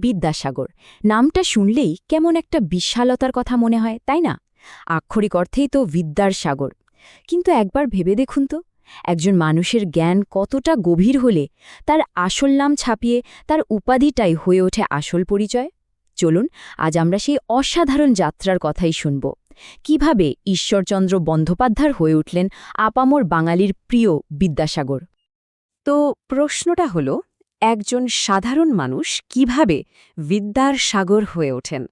বিদ্যাসাগর। নামটা শুনলেই কেমন একটা বিশালতার কথা মনে হয়, তাই না? আক্ষরিক অর্থেই তো বিদ্যার সাগর। কিন্তু একবার ভেবে দেখুন তো, একজন মানুষের জ্ঞান কতটা গভীর হলে তার আসল নাম ছাপিয়ে তার উপাধিটাই হয়ে ওঠে আসল পরিচয়? চলুন, আজ আমরা সেই অসাধারণ যাত্রার কথাই শুনব। কীভাবে ঈশ্বরচন্দ্র বন্দ্যোপাধ্যায় হয়ে উঠলেন আপামর বাঙালির প্রিয় বিদ্যাসাগর? তো প্রশ্নটা হলো একজন সাধারণ মানুষ কীভাবে বিদ্যার সাগর হয়ে ওঠেন?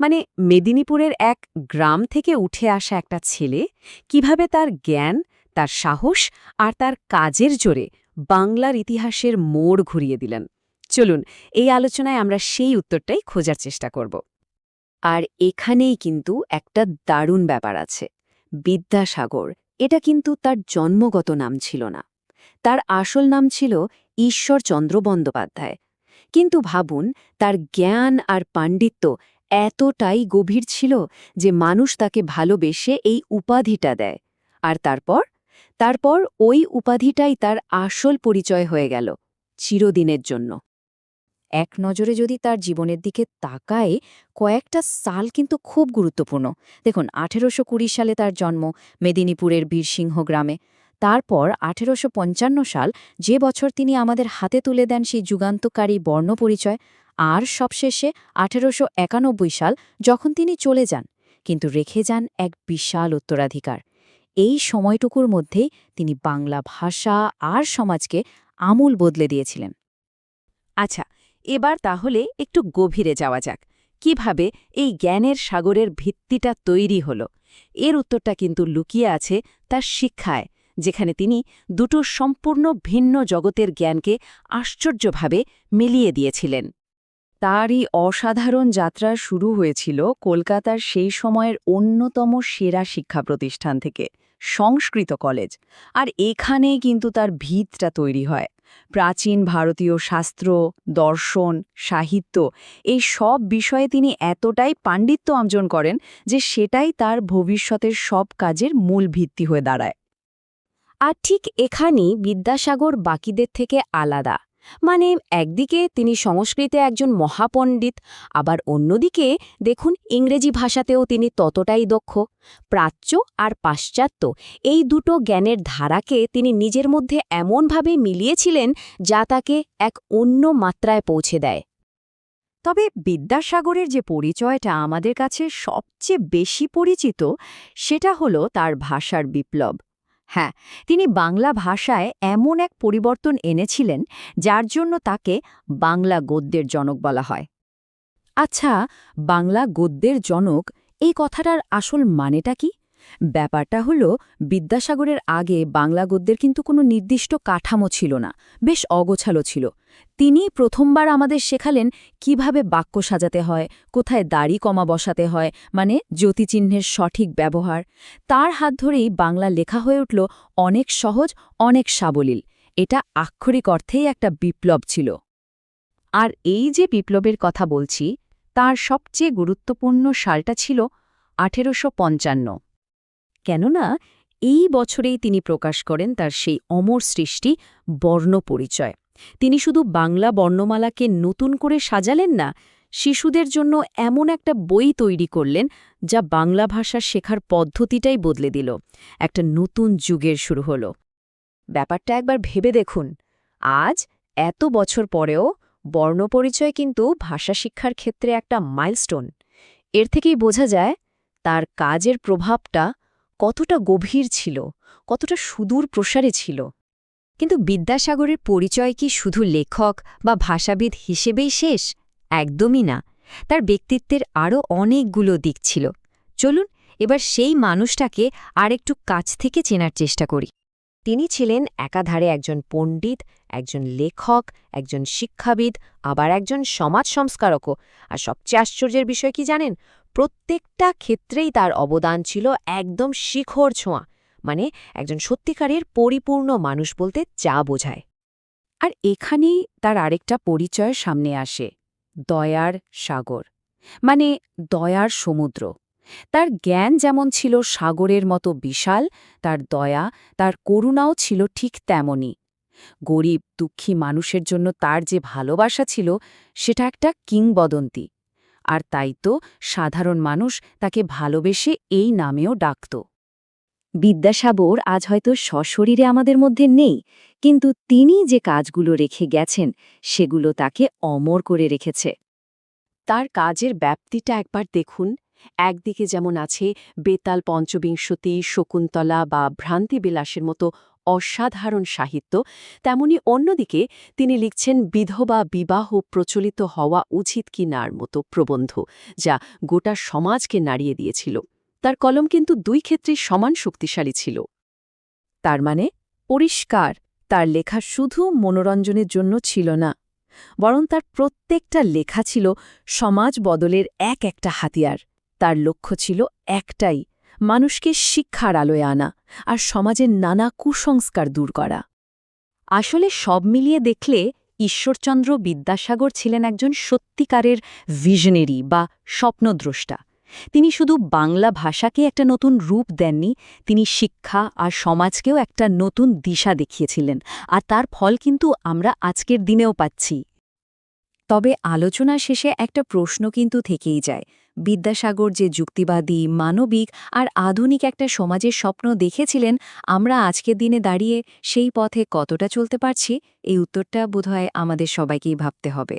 মানে মেদিনীপুরের এক গ্রাম থেকে উঠে আসা একটা ছেলে কীভাবে তার জ্ঞান, তার সাহস আর তার কাজের জোরে বাংলার ইতিহাসের মোড় ঘুরিয়ে দিলেন। চলুন, এই আলোচনায় আমরা সেই উত্তরটাই খোঁজার চেষ্টা করব। আর এখানেই কিন্তু একটা দারুণ ব্যাপার আছে। বিদ্যাসাগর, এটা কিন্তু তার জন্মগত নাম ছিল না। তার আসল নাম ছিল ঈশ্বরচন্দ্র বন্দ্যোপাধ্যায়। কিন্তু ভাবুন, তার জ্ঞান আর পাণ্ডিত্য এতটাই গভীর ছিল যে মানুষ তাকে ভালোবেসে এই উপাধিটা দেয়। আর তারপর? তারপর ওই উপাধিটাই তার আসল পরিচয় হয়ে গেল চিরদিনের জন্য। এক নজরে যদি তার জীবনের দিকে তাকায়, কয়েকটা সাল কিন্তু খুব গুরুত্বপূর্ণ। দেখুন, আঠেরোশো কুড়ি সালে তার জন্ম মেদিনীপুরের বীরসিংহ গ্রামে। তারপর আঠেরোশো পঞ্চান্ন সাল যে বছর তিনি আমাদের হাতে তুলে দেন সেই যুগান্তকারী বর্ণপরিচয় আর সবশেষে আঠেরোশো একানব্বই সাল যখন তিনি চলে যান, কিন্তু রেখে যান এক বিশাল উত্তরাধিকার। এই সময়টুকুর মধ্যেই তিনি বাংলা ভাষা আর সমাজকে আমূল বদলে দিয়েছিলেন। আচ্ছা এবার তাহলে একটু গভীরে যাওয়া যাক। কীভাবে এই জ্ঞানের সাগরের ভিত্তিটা তৈরি হল? এর উত্তরটা কিন্তু লুকিয়ে আছে তার শিক্ষায়। যেখানে তিনি দুটো সম্পূর্ণ ভিন্ন জগতের জ্ঞানকে আশ্চর্যভাবে মিলিয়ে দিয়েছিলেন। তারই অসাধারণ যাত্রা শুরু হয়েছিল কলকাতার সেই সময়ের অন্যতম সেরা শিক্ষা প্রতিষ্ঠান থেকে, সংস্কৃত কলেজ। আর এখানে কিন্তু তার ভিতটা তৈরি হয়। প্রাচীন ভারতীয় শাস্ত্র, দর্শন, সাহিত্য, এই সব বিষয়ে তিনি এতটাই পাণ্ডিত্য অর্জন করেন যে সেটাই তার ভবিষ্যতের সব কাজের মূল ভিত্তি হয়ে দাঁড়ায়। আর ঠিক এখানেই বিদ্যাসাগর বাকিদের থেকে আলাদা। মানে একদিকে তিনি সংস্কৃতে একজন মহাপণ্ডিত, আবার অন্যদিকে দেখুন ইংরেজি ভাষাতেও তিনি ততটাই দক্ষ, প্রাচ্য আর পাশ্চাত্য এই দুটো জ্ঞানের ধারাকে তিনি নিজের মধ্যে এমনভাবে মিলিয়েছিলেন যা তাকে এক অন্য মাত্রায় পৌঁছে দেয়। তবে বিদ্যাসাগরের যে পরিচয়টা আমাদের কাছে সবচেয়ে বেশি পরিচিত, সেটা হলো তার ভাষার বিপ্লব। হ্যাঁ তিনি বাংলা ভাষায় এমন এক পরিবর্তন এনেছিলেন যার জন্য তাকে বাংলা গদ্যের জনক বলা হয়। আচ্ছা বাংলা গদ্যের জনক এই কথাটার আসল মানেটা কি? ব্যাপারটা হল, বিদ্যাসাগরের আগে বাংলা গদ্যের কিন্তু কোনো নির্দিষ্ট কাঠামো ছিল না, বেশ অগোছালো ছিল। তিনি প্রথমবার আমাদের শেখালেন কীভাবে বাক্য সাজাতে হয়, কোথায় দাড়ি কমা বসাতে হয় মানে জ্যোতিচিহ্নের সঠিক ব্যবহার। তার হাত ধরেই বাংলা লেখা হয়ে উঠল অনেক সহজ, অনেক সাবলীল। এটা আক্ষরিক অর্থেই একটা বিপ্লব ছিল। আর এই যে বিপ্লবের কথা বলছি, তার সবচেয়ে গুরুত্বপূর্ণ সালটা ছিল আঠেরোশো পঞ্চান্ন। কেননা এই বছরেই তিনি প্রকাশ করেন তার সেই অমর সৃষ্টি বর্ণপরিচয় তিনি শুধু বাংলা বর্ণমালাকে নতুন করে সাজালেন না, শিশুদের জন্য এমন একটা বই তৈরি করলেন যা বাংলা ভাষা শেখার পদ্ধতিটাই বদলে দিল। একটা নতুন যুগের শুরু হল। ব্যাপারটা একবার ভেবে দেখুন। আজ এত বছর পরেও বর্ণপরিচয় কিন্তু ভাষা শিক্ষার ক্ষেত্রে একটা মাইলস্টোন। এর থেকেই বোঝা যায়, তার কাজের প্রভাবটা কতটা গভীর ছিল, কতটা সুদূর প্রসারে ছিল। কিন্তু বিদ্যাসাগরের পরিচয় কি শুধু লেখক বা ভাষাবিদ হিসেবেই শেষ? একদমই না। তার ব্যক্তিত্বের আরও অনেকগুলো দিক ছিল। চলুন এবার সেই মানুষটাকে আরেকটু কাছ থেকে চেনার চেষ্টা করি। তিনি ছিলেন একাধারে একজন পণ্ডিত, একজন লেখক, একজন শিক্ষাবিদ, আবার একজন সমাজ সংস্কারকও। আর সবচেয়ে আশ্চর্যের বিষয় কি জানেন? প্রত্যেকটা ক্ষেত্রেই তার অবদান ছিল একদম শিখর ছোঁয়া মানে একজন সত্যিকারের পরিপূর্ণ মানুষ বলতে যা বোঝায়। আর এখানেই তার আরেকটা পরিচয় সামনে আসে, দয়ার সাগর মানে দয়ার সমুদ্র। তার জ্ঞান যেমন ছিল সাগরের মতো বিশাল, তার দয়া, তার করুণাও ছিল ঠিক তেমনই। গরিব, দুঃখী মানুষের জন্য তার যে ভালোবাসা ছিল, সেটা একটা কিংবদন্তি। আর তাই তো সাধারণ মানুষ তাকে ভালোবেসে এই নামেও ডাকত। বিদ্যাসাগর আজ হয়তো সশরীরে আমাদের মধ্যে নেই, কিন্তু তিনি যে কাজগুলো রেখে গেছেন, সেগুলো তাকে অমর করে রেখেছে। তার কাজের ব্যাপ্তিটা একবার দেখুন। একদিকে যেমন আছে বেতাল পঞ্চবিংশতি শকুন্তলা বা ভ্রান্তিবিলাসের মতো অসাধারণ সাহিত্য। তেমনি অন্যদিকে তিনি লিখছেন, বিধবা বিবাহ প্রচলিত হওয়া উচিত কি নার মতো প্রবন্ধ, যা গোটা সমাজকে নাড়িয়ে দিয়েছিল। তার কলম কিন্তু দুই ক্ষেত্রেই সমান শক্তিশালী ছিল। তার মানে পরিষ্কার, তার লেখা শুধু মনোরঞ্জনের জন্য ছিল না, বরং তার প্রত্যেকটা লেখা ছিল সমাজ বদলের এক একটা হাতিয়ার। তার লক্ষ্য ছিল একটাই মানুষকে শিক্ষার আলোয় আনা আর সমাজের নানা কুসংস্কার দূর করা। আসলে সব মিলিয়ে দেখলে ঈশ্বরচন্দ্র বিদ্যাসাগর ছিলেন একজন সত্যিকারের ভিশনারি বা স্বপ্নদ্রষ্টা। তিনি শুধু বাংলা ভাষাকে একটা নতুন রূপ দেননি, তিনি শিক্ষা আর সমাজকেও একটা নতুন দিশা দেখিয়েছিলেন আর তার ফল কিন্তু আমরা আজকের দিনেও পাচ্ছি। তবে আলোচনা শেষে একটা প্রশ্ন কিন্তু থেকেই যায় বিদ্যাসাগর যে যুক্তিবাদী, মানবিক আর আধুনিক একটা সমাজের স্বপ্ন দেখেছিলেন, আমরা আজকের দিনে দাঁড়িয়ে সেই পথে কতটা চলতে পারছি? এই উত্তরটা বোধহয় আমাদের সবাইকেই ভাবতে হবে।